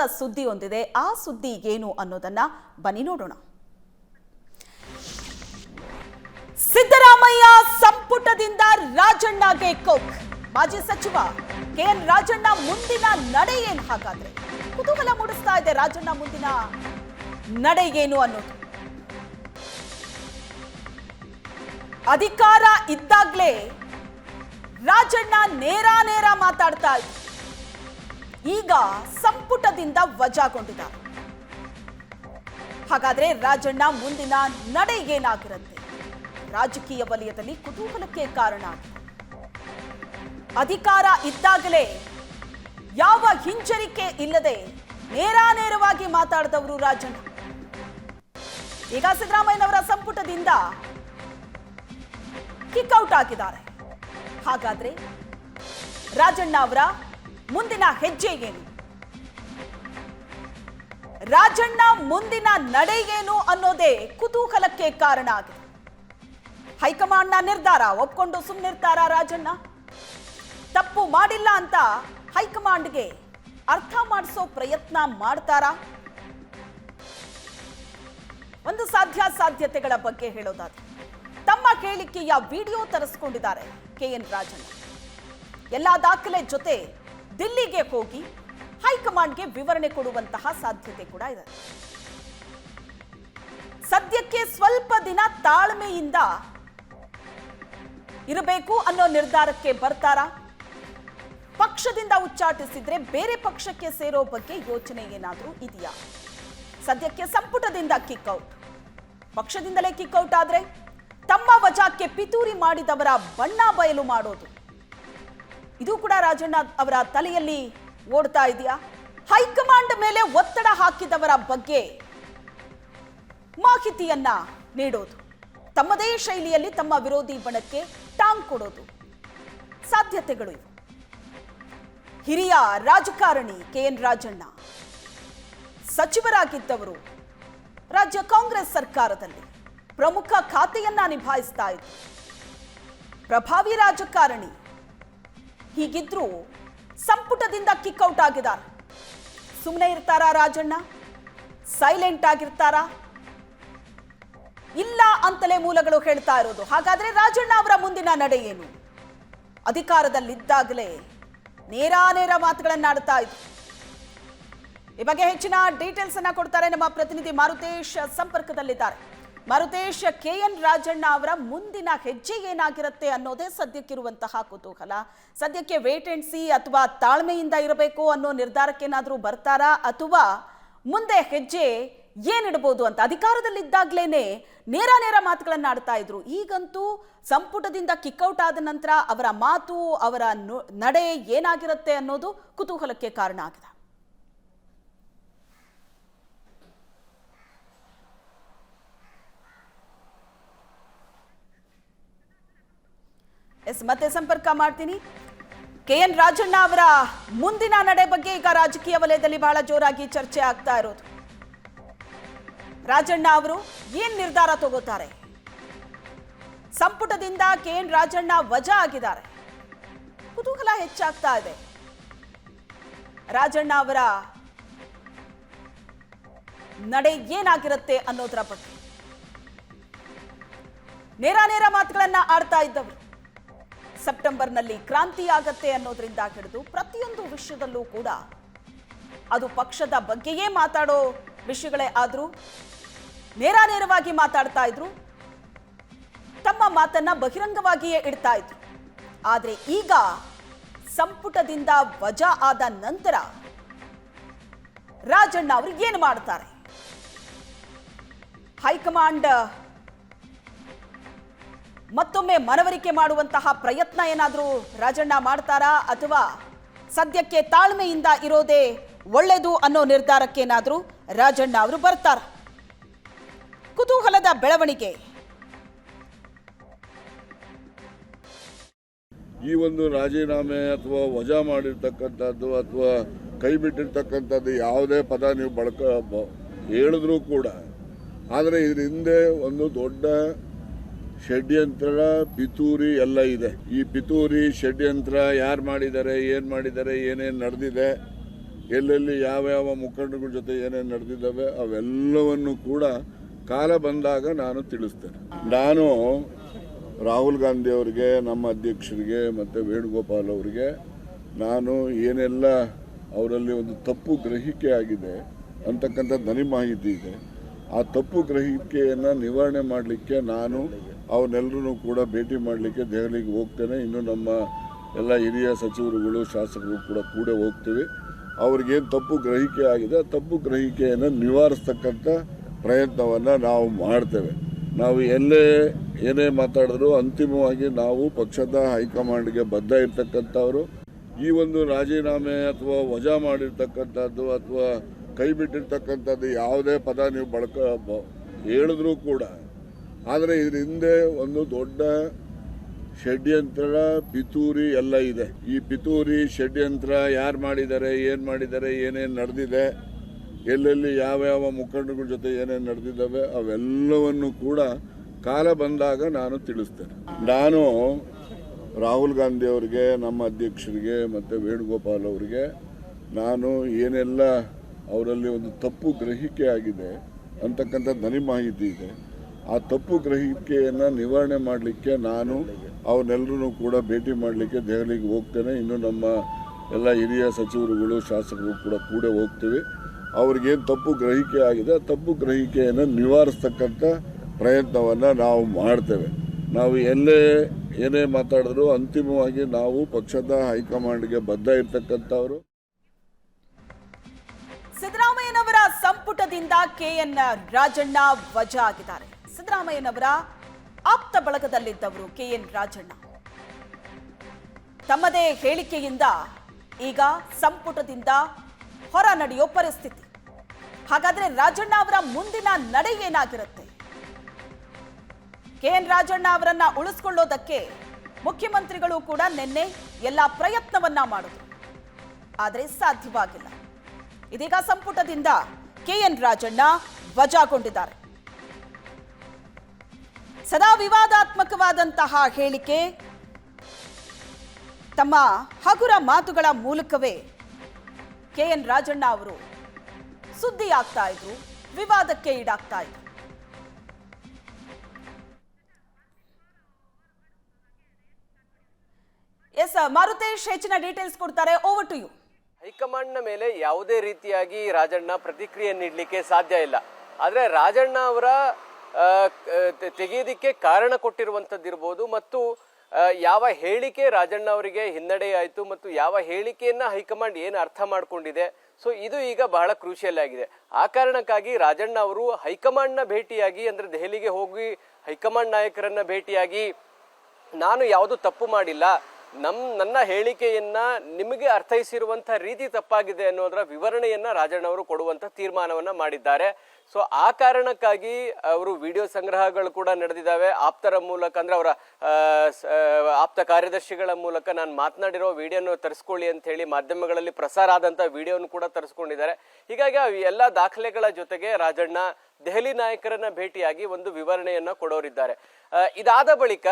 ಮಹತ್ವದ ಸುದ್ದಿ ಹೊಂದಿದೆ ಆ ಸುದ್ದಿ ಏನು ಅನ್ನೋದನ್ನ ಬನ್ನಿ ನೋಡೋಣ. ಸಿದ್ದರಾಮಯ್ಯ ಸಂಪುಟದಿಂದ ರಾಜಣ್ಣಗೆ ಕೋಕ್. ಮಾಜಿ ಸಚಿವ ಕೆಎನ್ ರಾಜಣ್ಣ ಮುಂದಿನ ನಡೆ ಏನು ಹಾಗಾದ್ರೆ? ಕುತೂಹಲ ಮೂಡಿಸ್ತಾ ಇದೆ ರಾಜಣ್ಣ ಮುಂದಿನ ನಡೆ ಏನು ಅನ್ನೋದು. ಅಧಿಕಾರ ಇದ್ದಾಗ್ಲೇ ರಾಜಣ್ಣ ನೇರ ನೇರ ಮಾತಾಡ್ತಾ ಇದ್ರು. ಈಗ ಸಂಪುಟದಿಂದ ವಜಾಗೊಂಡಿದ್ದಾರೆ ಹಾಗಾದ್ರೆ ರಾಜಣ್ಣ ಮುಂದಿನ ನಡೆ ಏನಾಗಿರುತ್ತೆ? ರಾಜಕೀಯ ವಲಯದಲ್ಲಿ ಕುತೂಹಲಕ್ಕೆ ಕಾರಣ ಅಧಿಕಾರ ಇದ್ದಾಗಲೇ ಯಾವ ಹಿಂಜರಿಕೆ ಇಲ್ಲದೆ ನೇರ ನೇರವಾಗಿ ಮಾತಾಡಿದವರು ರಾಜಣ್ಣ. ಈಗ ಸಿದ್ದರಾಮಯ್ಯನವರ ಸಂಪುಟದಿಂದ ಕಿಕ್ಔಟ್ ಆಗಿದ್ದಾರೆ. ಹಾಗಾದ್ರೆ ರಾಜಣ್ಣ ಅವರ ಮುಂದಿನ ಹೆಜ್ಜೆ ಏನು ರಾಜಣ್ಣ ಮುಂದಿನ ನಡೆ ಏನು ಅನ್ನೋದೇ ಕುತೂಹಲಕ್ಕೆ ಕಾರಣ ಆಗಿದೆ. ಹೈಕಮಾಂಡ್ನ ನಿರ್ಧಾರ ಒಪ್ಕೊಂಡು ಸುಮ್ಮನಿರ್ತಾರ ರಾಜಣ್ಣ? ತಪ್ಪು ಮಾಡಿಲ್ಲ ಅಂತ ಹೈಕಮಾಂಡ್ಗೆ ಅರ್ಥ ಮಾಡಿಸೋ ಪ್ರಯತ್ನ ಮಾಡ್ತಾರ? ಒಂದು ಸಾಧ್ಯ ಸಾಧ್ಯತೆಗಳ ಬಗ್ಗೆ ಹೇಳೋದಾದ್ರೆ, ತಮ್ಮ ಹೇಳಿಕೆಯ ವಿಡಿಯೋ ತರಿಸ್ಕೊಂಡಿದ್ದಾರೆ ಕೆ ಎನ್ ರಾಜಣ್ಣ. ಎಲ್ಲ ದಾಖಲೆ ಜೊತೆ ದಿಲ್ಲಿಗೆ ಹೋಗಿ ಹೈಕಮಾಂಡ್ಗೆ ವಿವರಣೆ ಕೊಡುವಂತಹ ಸಾಧ್ಯತೆ ಕೂಡ ಇದೆ. ಸದ್ಯಕ್ಕೆ ಸ್ವಲ್ಪ ದಿನ ತಾಳ್ಮೆಯಿಂದ ಇರಬೇಕು ಅನ್ನೋ ನಿರ್ಧಾರಕ್ಕೆ ಬರ್ತಾರಾ? ಪಕ್ಷದಿಂದ ಉಚ್ಚಾಟಿಸಿದ್ರೆ ಬೇರೆ ಪಕ್ಷಕ್ಕೆ ಸೇರೋ ಬಗ್ಗೆ ಯೋಚನೆ ಏನಾದರೂ ಇದೆಯಾ? ಸದ್ಯಕ್ಕೆ ಸಂಪುಟದಿಂದ ಕಿಕ್ಔಟ್ ಪಕ್ಷದಿಂದಲೇ ಕಿಕ್ಔಟ್ ಆದ್ರೆ ತಮ್ಮ ವಜಾಕ್ಕೆ ಪಿತೂರಿ ಮಾಡಿದವರ ಬಣ್ಣ ಬಯಲು ಮಾಡೋದು. ಇದು ಕೂಡ ರಾಜಣ್ಣ ಅವರ ತಲೆಯಲ್ಲಿ ಓಡ್ತಾ ಇದೆಯಾ? ಹೈಕಮಾಂಡ್ ಮೇಲೆ ಒತ್ತಡ ಹಾಕಿದವರ ಬಗ್ಗೆ ಮಾಹಿತಿಯನ್ನ ನೀಡೋದು. ತಮ್ಮದೇ ಶೈಲಿಯಲ್ಲಿ ತಮ್ಮ ವಿರೋಧಿ ಬಣಕ್ಕೆ ಟಾಂಗ್ ಕೊಡೋದು. ಸಾಧ್ಯತೆಗಳು ಇವೆ. ಹಿರಿಯ ರಾಜಕಾರಣಿ ಕೆ ಎನ್ ರಾಜಣ್ಣ ಸಚಿವರಾಗಿದ್ದವರು ರಾಜ್ಯ ಕಾಂಗ್ರೆಸ್ ಸರ್ಕಾರದಲ್ಲಿ ಪ್ರಮುಖ ಖಾತೆಯನ್ನ ನಿಭಾಯಿಸ್ತಾ ಇದ್ರು. ಪ್ರಭಾವಿ ರಾಜಕಾರಣಿ ಹೀಗಿದ್ರೂ ಸಂಪುಟದಿಂದ ಕಿಕ್ಔಟ್ ಆಗಿದ್ದಾರೆ. ಸುಮ್ಮನೆ ಇರ್ತಾರಾ ರಾಜಣ್ಣ? ಸೈಲೆಂಟ್ ಆಗಿರ್ತಾರಾ? ಇಲ್ಲ ಅಂತಲೇ ಮೂಲಗಳು ಹೇಳ್ತಾ ಇರೋದು. ಹಾಗಾದ್ರೆ ರಾಜಣ್ಣ ಅವರ ಮುಂದಿನ ನಡೆ ಏನು? ಅಧಿಕಾರದಲ್ಲಿದ್ದಾಗಲೇ ನೇರ ನೇರ ಮಾತುಗಳನ್ನಾಡ್ತಾ ಇದ್ರು. ಈ ಬಗ್ಗೆ ಹೆಚ್ಚಿನ ಡೀಟೇಲ್ಸ್ ಅನ್ನ ಕೊಡ್ತಾರೆ ನಮ್ಮ ಪ್ರತಿನಿಧಿ ಮಾರುತೇಶ್ ಸಂಪರ್ಕದಲ್ಲಿದ್ದಾರೆ. ಮಾರುತೇಶ್ ಕೆ ಎನ್ ರಾಜಣ್ಣ ಅವರ ಮುಂದಿನ ಹೆಜ್ಜೆ ಏನಾಗಿರುತ್ತೆ ಅನ್ನೋದೇ ಸದ್ಯಕ್ಕಿರುವಂತಹ ಕುತೂಹಲ. ಸದ್ಯಕ್ಕೆ ವೇಟ್ ಅಂಡ್ ಸಿ ಅಥವಾ ತಾಳ್ಮೆಯಿಂದ ಇರಬೇಕು ಅನ್ನೋ ನಿರ್ಧಾರಕ್ಕೇನಾದರೂ ಬರ್ತಾರಾ? ಅಥವಾ ಮುಂದೆ ಹೆಜ್ಜೆ ಏನಿಡ್ಬೋದು ಅಂತ? ಅಧಿಕಾರದಲ್ಲಿದ್ದಾಗ್ಲೇನೆ ನೇರ ನೇರ ಮಾತುಗಳನ್ನು ಆಡ್ತಾ ಇದ್ರು. ಈಗಂತೂ ಸಂಪುಟದಿಂದ ಕಿಕ್ಔಟ್ ಆದ ನಂತರ ಅವರ ಮಾತು, ಅವರ ನಡೆ ಏನಾಗಿರುತ್ತೆ ಅನ್ನೋದು ಕುತೂಹಲಕ್ಕೆ ಕಾರಣ ಆಗಿದೆ. ಮತ್ತೆ ಸಂಪರ್ಕ ಮಾಡ್ತೀನಿ. ಕೆ ಎನ್ ರಾಜಣ್ಣ ಅವರ ಮುಂದಿನ ನಡೆ ಬಗ್ಗೆ ಈಗ ರಾಜಕೀಯ ವಲಯದಲ್ಲಿ ಬಹಳ ಜೋರಾಗಿ ಚರ್ಚೆ ಆಗ್ತಾ ಇರೋದು. ರಾಜಣ್ಣ ಅವರು ಏನ್ ನಿರ್ಧಾರ ತಗೋತಾರೆ? ಸಂಪುಟದಿಂದ ಕೆ ಎನ್ ರಾಜಣ್ಣ ವಜಾ ಆಗಿದ್ದಾರೆ. ಕುತೂಹಲ ಹೆಚ್ಚಾಗ್ತಾ ಇದೆ. ರಾಜಣ್ಣ ಅವರ ನಡೆ ಏನಾಗಿರುತ್ತೆ ಅನ್ನೋದರ ಬಗ್ಗೆ. ನೇರ ನೇರ ಮಾತುಗಳನ್ನ ಆಡ್ತಾ ಇದ್ದವರು. ಸೆಪ್ಟೆಂಬರ್ನಲ್ಲಿ ಕ್ರಾಂತಿ ಆಗತ್ತೆ ಅನ್ನೋದ್ರಿಂದ ಹಿಡಿದು ಪ್ರತಿಯೊಂದು ವಿಷಯದಲ್ಲೂ ಕೂಡ ಅದು ಪಕ್ಷದ ಬಗ್ಗೆಯೇ ಮಾತಾಡೋ ವಿಷಯಗಳೇ ಆದರೂ, ನೇರ ನೇರವಾಗಿ ಮಾತಾಡ್ತಾ ಇದ್ರು, ತಮ್ಮ ಮಾತನ್ನ ಬಹಿರಂಗವಾಗಿಯೇ ಇಡ್ತಾ ಇದ್ರು. ಆದರೆ ಈಗ ಸಂಪುಟದಿಂದ ವಜಾ ಆದ ನಂತರ ರಾಜಣ್ಣ ಅವರು ಏನು ಮಾಡ್ತಾರೆ? ಹೈಕಮಾಂಡ್ ಮತ್ತೊಮ್ಮೆ ಮನವರಿಕೆ ಮಾಡುವಂತಹ ಪ್ರಯತ್ನ ಏನಾದರೂ ರಾಜಣ್ಣ ಮಾಡ್ತಾರಾ ಅಥವಾ ಸದ್ಯಕ್ಕೆ ತಾಳ್ಮೆಯಿಂದ ಇರೋದೇ ಒಳ್ಳೆಯದು ಅನ್ನೋ ನಿರ್ಧಾರಕ್ಕೇನಾದರೂ ರಾಜಣ್ಣ ಅವರು ಬರ್ತಾರ? ಕುತೂಹಲದ ಬೆಳವಣಿಗೆ. ಈ ಒಂದು ರಾಜೀನಾಮೆ ಅಥವಾ ವಜಾ ಮಾಡಿರ್ತಕ್ಕಂಥದ್ದು ಅಥವಾ ಕೈ ಬಿಟ್ಟಿರ್ತಕ್ಕಂಥದ್ದು ಯಾವುದೇ ಪದ ನೀವು ಬಳಕ ಹೇಳಿದ್ರೂ ಕೂಡ, ಆದರೆ ಇದರ ಹಿಂದೆ ಒಂದು ದೊಡ್ಡ ಷಡ್ಯಂತ್ರ, ಪಿತೂರಿ ಎಲ್ಲ ಇದೆ. ಈ ಪಿತೂರಿ, ಷಡ್ಯಂತ್ರ ಯಾರು ಮಾಡಿದ್ದಾರೆ, ಏನು ಮಾಡಿದ್ದಾರೆ, ಏನೇನು ನಡೆದಿದೆ, ಎಲ್ಲೆಲ್ಲಿ ಯಾವ ಯಾವ ಮುಖಂಡಗಳ ಜೊತೆ ಏನೇನು ನಡೆದಿದ್ದಾವೆ, ಅವೆಲ್ಲವನ್ನು ಕೂಡ ಕಾಲ ಬಂದಾಗ ನಾನು ತಿಳಿಸ್ತೇನೆ. ನಾನು ರಾಹುಲ್ ಗಾಂಧಿ ಅವರಿಗೆ, ನಮ್ಮ ಅಧ್ಯಕ್ಷರಿಗೆ ಮತ್ತು ವೇಣುಗೋಪಾಲ್ ಅವರಿಗೆ, ನಾನು ಏನೆಲ್ಲ ಅವರಲ್ಲಿ ಒಂದು ತಪ್ಪು ಗ್ರಹಿಕೆ ಆಗಿದೆ ಅಂತಕ್ಕಂಥ ನನಗೆ ಮಾಹಿತಿ ಇದೆ. ಆ ತಪ್ಪು ಗ್ರಹಿಕೆಯನ್ನು ನಿವಾರಣೆ ಮಾಡಲಿಕ್ಕೆ ನಾನು ಅವನ್ನೆಲ್ಲರೂ ಕೂಡ ಭೇಟಿ ಮಾಡಲಿಕ್ಕೆ ದೆಹಲಿಗೆ ಹೋಗ್ತೇನೆ. ಇನ್ನು ನಮ್ಮ ಎಲ್ಲ ಹಿರಿಯ ಸಚಿವರುಗಳು, ಶಾಸಕರು ಕೂಡ ಕೂಡ ಹೋಗ್ತೀವಿ. ಅವ್ರಿಗೇನು ತಪ್ಪು ಗ್ರಹಿಕೆ ಆಗಿದೆ, ಆ ತಪ್ಪು ಗ್ರಹಿಕೆಯನ್ನು ನಿವಾರಿಸ್ತಕ್ಕಂಥ ಪ್ರಯತ್ನವನ್ನು ನಾವು ಮಾಡ್ತೇವೆ. ನಾವು ಎಲ್ಲೇ ಏನೇ ಮಾತಾಡಿದ್ರು ಅಂತಿಮವಾಗಿ ನಾವು ಪಕ್ಷದ ಹೈಕಮಾಂಡ್ಗೆ ಬದ್ಧ ಇರ್ತಕ್ಕಂಥವ್ರು. ಈ ಒಂದು ರಾಜೀನಾಮೆ ಅಥವಾ ವಜಾ ಮಾಡಿರ್ತಕ್ಕಂಥದ್ದು ಅಥವಾ ಕೈ ಬಿಟ್ಟಿರ್ತಕ್ಕಂಥದ್ದು ಯಾವುದೇ ಪದ ನೀವು ಬಳಕ ಹೇಳಿದ್ರೂ ಕೂಡ ಆದರೆ ಇದ್ರ ಹಿಂದೆ ಒಂದು ದೊಡ್ಡ ಷಡ್ಯಂತ್ರ, ಪಿತೂರಿ ಎಲ್ಲ ಇದೆ. ಈ ಪಿತೂರಿ, ಷಡ್ಯಂತ್ರ ಯಾರು ಮಾಡಿದ್ದಾರೆ, ಏನು ಮಾಡಿದ್ದಾರೆ, ಏನೇನು ನಡೆದಿದೆ, ಎಲ್ಲೆಲ್ಲಿ ಯಾವ ಮುಖಂಡಗಳ ಜೊತೆ ಏನೇನು ನಡೆದಿದ್ದಾವೆ, ಅವೆಲ್ಲವನ್ನು ಕೂಡ ಕಾಲ ಬಂದಾಗ ನಾನು ತಿಳಿಸ್ತೇನೆ. ನಾನು ರಾಹುಲ್ ಗಾಂಧಿ ಅವರಿಗೆ, ನಮ್ಮ ಅಧ್ಯಕ್ಷರಿಗೆ ಮತ್ತು ವೇಣುಗೋಪಾಲ್ ಅವರಿಗೆ, ನಾನು ಏನೆಲ್ಲ ಅವರಲ್ಲಿ ಒಂದು ತಪ್ಪು ಗ್ರಹಿಕೆ ಆಗಿದೆ ಅಂತಕ್ಕಂಥ ನನಗೆ ಮಾಹಿತಿ ಇದೆ. ಆ ತಪ್ಪು ಗ್ರಹಿಕೆಯನ್ನು ನಿವಾರಣೆ ಮಾಡಲಿಕ್ಕೆ ನಾನು ಅವನ್ನೆಲ್ಲರೂ ಕೂಡ ಭೇಟಿ ಮಾಡಲಿಕ್ಕೆ ದೆಹಲಿಗೆ ಹೋಗ್ತೇನೆ. ಇನ್ನು ನಮ್ಮ ಎಲ್ಲ ಹಿರಿಯ ಸಚಿವರುಗಳು, ಶಾಸಕರು ಕೂಡ ಕೂಡ ಹೋಗ್ತೀವಿ. ಅವ್ರಿಗೇನು ತಪ್ಪು ಗ್ರಹಿಕೆ ಆಗಿದೆ, ಆ ತಪ್ಪು ಗ್ರಹಿಕೆಯನ್ನು ನಿವಾರಿಸ್ತಕ್ಕಂಥ ಪ್ರಯತ್ನವನ್ನು ನಾವು ಮಾಡ್ತೇವೆ. ನಾವು ಎಲ್ಲೇ ಏನೇ ಮಾತಾಡಿದ್ರು ಅಂತಿಮವಾಗಿ ನಾವು ಪಕ್ಷದ ಹೈಕಮಾಂಡ್ಗೆ ಬದ್ಧ ಇರ್ತಕ್ಕಂಥವರು. ಸಿದ್ದರಾಮಯ್ಯನವರ ಸಂಪುಟದಿಂದ ಕೆಎನ್ ರಾಜಣ್ಣ ವಜಾ ಆಗಿದ್ದಾರೆ ಸಿದ್ದರಾಮಯ್ಯನವರ ಆಪ್ತ ಬಳಗದಲ್ಲಿದ್ದವರು ಕೆಎನ್ ರಾಜಣ್ಣ. ತಮ್ಮದೇ ಹೇಳಿಕೆಯಿಂದ ಈಗ ಸಂಪುಟದಿಂದ ಹೊರ ನಡೆಯೋ ಪರಿಸ್ಥಿತಿ. ಹಾಗಾದ್ರೆ ರಾಜಣ್ಣ ಅವರ ಮುಂದಿನ ನಡೆ ಏನಾಗಿರುತ್ತೆ? ಕೆ ಎನ್ ರಾಜಣ್ಣ ಅವರನ್ನ ಉಳಿಸ್ಕೊಳ್ಳೋದಕ್ಕೆ ಮುಖ್ಯಮಂತ್ರಿಗಳು ಕೂಡ ನಿನ್ನೆ ಎಲ್ಲ ಪ್ರಯತ್ನವನ್ನ ಮಾಡಿದ್ರು. ಆದರೆ ಸಾಧ್ಯವಾಗಿಲ್ಲ. ಇದೀಗ ಸಂಪುಟದಿಂದ ಕೆ ಎನ್ ರಾಜಣ್ಣ ವಜಾಗೊಂಡಿದ್ದಾರೆ. ಸದಾ ವಿವಾದಾತ್ಮಕವಾದಂತಹ ಹೇಳಿಕೆ ತಮ್ಮ ಹಗುರ ಮಾತುಗಳ ಮೂಲಕವೇ ಕೆ ಎನ್ ರಾಜಣ್ಣ ಅವರು ಸುದ್ದಿ ಆಗ್ತಾ ಇದ್ರು, ವಿವಾದಕ್ಕೆ ಈಡಾಗ್ತಾ ಇದ್ರು. ಎಸ್, ಮಾರುತೇಶ್ ಹೆಚ್ಚಿನ ಡೀಟೇಲ್ಸ್ ಕೊಡ್ತಾರೆ ಓವರ್ ಟು ಯು ಹೈಕಮಾಂಡ್ನ ಮೇಲೆ ಯಾವುದೇ ರೀತಿಯಾಗಿ ರಾಜಣ್ಣ ಪ್ರತಿಕ್ರಿಯೆ ನೀಡಲಿಕ್ಕೆ ಸಾಧ್ಯ ಇಲ್ಲ. ಆದರೆ ರಾಜಣ್ಣ ಅವರ ತೆಗೆಯೋದಿಕ್ಕೆ ಕಾರಣ ಕೊಟ್ಟಿರುವಂಥದ್ದಿರ್ಬೋದು ಮತ್ತು ಯಾವ ಹೇಳಿಕೆ ರಾಜಣ್ಣ ಅವರಿಗೆ ಹಿನ್ನಡೆಯಾಯಿತು ಮತ್ತು ಯಾವ ಹೇಳಿಕೆಯನ್ನು ಹೈಕಮಾಂಡ್ ಏನು ಅರ್ಥ ಮಾಡಿಕೊಂಡಿದೆ. ಸೊ, ಇದು ಈಗ ಬಹಳ ಕ್ರೂಷಿಯಲ್ ಆಗಿದೆ. ಆ ಕಾರಣಕ್ಕಾಗಿ ರಾಜಣ್ಣ ಅವರು ಹೈಕಮಾಂಡ್ನ ಭೇಟಿಯಾಗಿ, ಅಂದರೆ ದೆಹಲಿಗೆ ಹೋಗಿ ಹೈಕಮಾಂಡ್ ನಾಯಕರನ್ನು ಭೇಟಿಯಾಗಿ, ನಾನು ಯಾವುದು ತಪ್ಪು ಮಾಡಿಲ್ಲ. ನಮ್, ನನ್ನ ಹೇಳಿಕೆಯನ್ನ ನಿಮಗೆ ಅರ್ಥೈಸಿರುವಂಥ ರೀತಿ ತಪ್ಪಾಗಿದೆ ಅನ್ನೋದರ ವಿವರಣೆಯನ್ನ ರಾಜಣ್ಣ ಅವರು ಕೊಡುವಂತ ತೀರ್ಮಾನವನ್ನ ಮಾಡಿದ್ದಾರೆ. ಸೊ ಆ ಕಾರಣಕ್ಕಾಗಿ ಅವರು ವಿಡಿಯೋ ಸಂಗ್ರಹಗಳು ಕೂಡ ನಡೆದಿದ್ದಾವೆ. ಆಪ್ತರ ಮೂಲಕ ಅಂದರೆ ಅವರ ಆಪ್ತ ಕಾರ್ಯದರ್ಶಿಗಳ ಮೂಲಕ ನಾನು ಮಾತನಾಡಿರೋ ವಿಡಿಯೋನ ತರಿಸ್ಕೊಳ್ಳಿ ಅಂತ ಹೇಳಿ ಮಾಧ್ಯಮಗಳಲ್ಲಿ ಪ್ರಸಾರ ಆದಂತ ವಿಡಿಯೋನು ಕೂಡ ತರಿಸ್ಕೊಂಡಿದ್ದಾರೆ. ಹೀಗಾಗಿ ಆ ಎಲ್ಲ ದಾಖಲೆಗಳ ಜೊತೆಗೆ ರಾಜಣ್ಣ ದೆಹಲಿ ನಾಯಕರನ್ನ ಭೇಟಿಯಾಗಿ ಒಂದು ವಿವರಣೆಯನ್ನ ಕೊಡೋರಿದ್ದಾರೆ. ಇದಾದ ಬಳಿಕ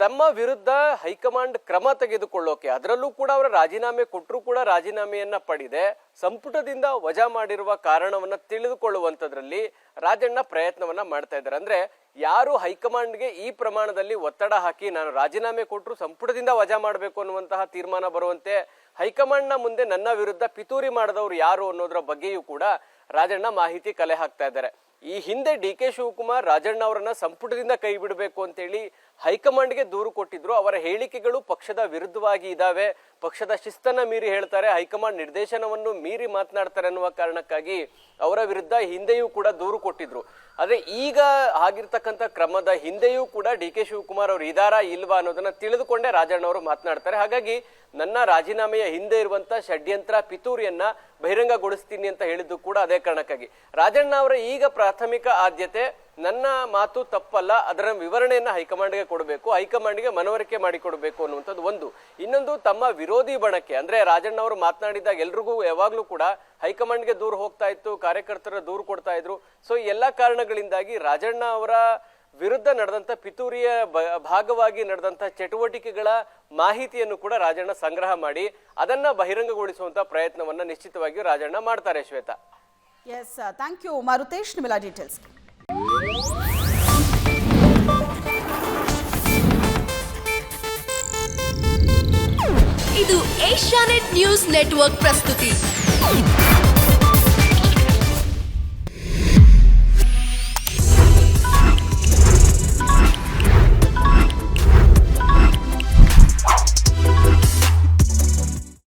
ತಮ್ಮ ವಿರುದ್ಧ ಹೈಕಮಾಂಡ್ ಕ್ರಮ ತೆಗೆದುಕೊಳ್ಳೋಕೆ, ಅದರಲ್ಲೂ ಕೂಡ ಅವರ ರಾಜೀನಾಮೆ ಕೊಟ್ಟರು ಕೂಡ ರಾಜೀನಾಮೆಯನ್ನ ಪಡೆದೆ. ಸಂಪುಟದಿಂದ ವಜಾ ಮಾಡಿರುವ ಕಾರಣವನ್ನ ತಿಳಿದುಕೊಳ್ಳುವಂಥದ್ರಲ್ಲಿ ರಾಜಣ್ಣ ಪ್ರಯತ್ನವನ್ನ ಮಾಡ್ತಾ ಇದ್ದಾರೆ. ಅಂದ್ರೆ ಯಾರು ಹೈಕಮಾಂಡ್ಗೆ ಈ ಪ್ರಮಾಣದಲ್ಲಿ ಒತ್ತಡ ಹಾಕಿ ನಾನು ರಾಜೀನಾಮೆ ಕೊಟ್ಟರು ಸಂಪುಟದಿಂದ ವಜಾ ಮಾಡಬೇಕು ಅನ್ನುವಂತಹ ತೀರ್ಮಾನ ಬರುವಂತೆ ಹೈಕಮಾಂಡ್ನ ಮುಂದೆ ನನ್ನ ವಿರುದ್ಧ ಪಿತೂರಿ ಮಾಡಿದವರು ಯಾರು ಅನ್ನೋದ್ರ ಬಗ್ಗೆಯೂ ಕೂಡ ರಾಜಣ್ಣ ಮಾಹಿತಿ ಕಲೆ ಹಾಕ್ತಾ ಇದ್ದಾರೆ. ಈ ಹಿಂದೆ ಡಿ ಕೆ ಶಿವಕುಮಾರ್ ರಾಜಣ್ಣ ಅವರನ್ನ ಸಂಪುಟದಿಂದ ಕೈ ಬಿಡಬೇಕು ಅಂತೇಳಿ ಹೈಕಮಾಂಡ್ಗೆ ದೂರು ಕೊಟ್ಟಿದ್ರು. ಅವರ ಹೇಳಿಕೆಗಳು ಪಕ್ಷದ ವಿರುದ್ಧವಾಗಿ ಇದಾವೆ. ಪಕ್ಷದ ಶಿಸ್ತನ್ನ ಮೀರಿ ಹೇಳ್ತಾರೆ. ಹೈಕಮಾಂಡ್ ನಿರ್ದೇಶನವನ್ನು ಮೀರಿ ಮಾತನಾಡ್ತಾರೆ ಅನ್ನುವ ಕಾರಣಕ್ಕಾಗಿ ಅವರ ವಿರುದ್ಧ ಹಿಂದೆಯೂ ಕೂಡ ದೂರು ಕೊಟ್ಟಿದ್ರು. ಆದ್ರೆ ಈಗ ಆಗಿರ್ತಕ್ಕಂಥ ಕ್ರಮದ ಹಿಂದೆಯೂ ಕೂಡ ಡಿ ಕೆ ಶಿವಕುಮಾರ್ ಅವರು ಇದಾರಾ ಇಲ್ವಾ ಅನ್ನೋದನ್ನ ತಿಳಿದುಕೊಂಡೇ ರಾಜಣ್ಣ ಅವರು ಮಾತನಾಡ್ತಾರೆ. ಹಾಗಾಗಿ ನನ್ನ ರಾಜೀನಾಮೆಯ ಹಿಂದೆ ಇರುವಂತ ಷಡ್ಯಂತ್ರ ಪಿತೂರಿಯನ್ನ ಬಹಿರಂಗಗೊಳಿಸ್ತೀನಿ ಅಂತ ಹೇಳಿದ್ದು ಕೂಡ ಅದೇ ಕಾರಣಕ್ಕಾಗಿ. ರಾಜಣ್ಣ ಅವರ ಈಗ ಪ್ರಾಥಮಿಕ ಆದ್ಯತೆ, ನನ್ನ ಮಾತು ತಪ್ಪಲ್ಲ, ಅದರ ವಿವರಣೆಯನ್ನ ಹೈಕಮಾಂಡ್ಗೆ ಕೊಡಬೇಕು, ಹೈಕಮಾಂಡ್ಗೆ ಮನವರಿಕೆ ಮಾಡಿಕೊಡಬೇಕು ಅನ್ನುವಂಥದ್ದು ಒಂದು. ಇನ್ನೊಂದು, ತಮ್ಮ ವಿರೋಧಿ ಬಣಕ್ಕೆ, ಅಂದ್ರೆ ರಾಜಣ್ಣ ಅವರು ಮಾತನಾಡಿದಾಗ ಎಲ್ರಿಗೂ ಯಾವಾಗ್ಲೂ ಕೂಡ ಹೈಕಮಾಂಡ್ಗೆ ದೂರು ಹೋಗ್ತಾ ಇತ್ತು, ಕಾರ್ಯಕರ್ತರ ದೂರು ಕೊಡ್ತಾ ಇದ್ರು. ಸೊ ಎಲ್ಲ ಎಲ್ಲಾ ಕಾರಣಗಳಿಂದಾಗಿ ರಾಜಣ್ಣ ಅವರ ವಿರುದ್ಧ ನಡೆದಂತ ಪಿತೂರಿಯ ಭಾಗವಾಗಿ ನಡೆದಂತ ಚಟುವಟಿಕೆಗಳ ಮಾಹಿತಿಯನ್ನು ಕೂಡ ರಾಜಣ್ಣ ಸಂಗ್ರಹ ಮಾಡಿ ಅದನ್ನ ಬಹಿರಂಗಗೊಳಿಸುವಂತ ಪ್ರಯತ್ನವನ್ನ ನಿಶ್ಚಿತವಾಗಿಯೂ ರಾಜಣ್ಣ ಮಾಡ್ತಾರೆ Shweta. Yes thank you Maruthesh ನಿಮ್ಮೆಲ್ಲ ಡೀಟೇಲ್ಸ್ ಇದು ಏಷ್ಯಾನೆಟ್ ನ್ಯೂಸ್ ನೆಟ್ವರ್ಕ್ ಪ್ರಸ್ತುತಿ.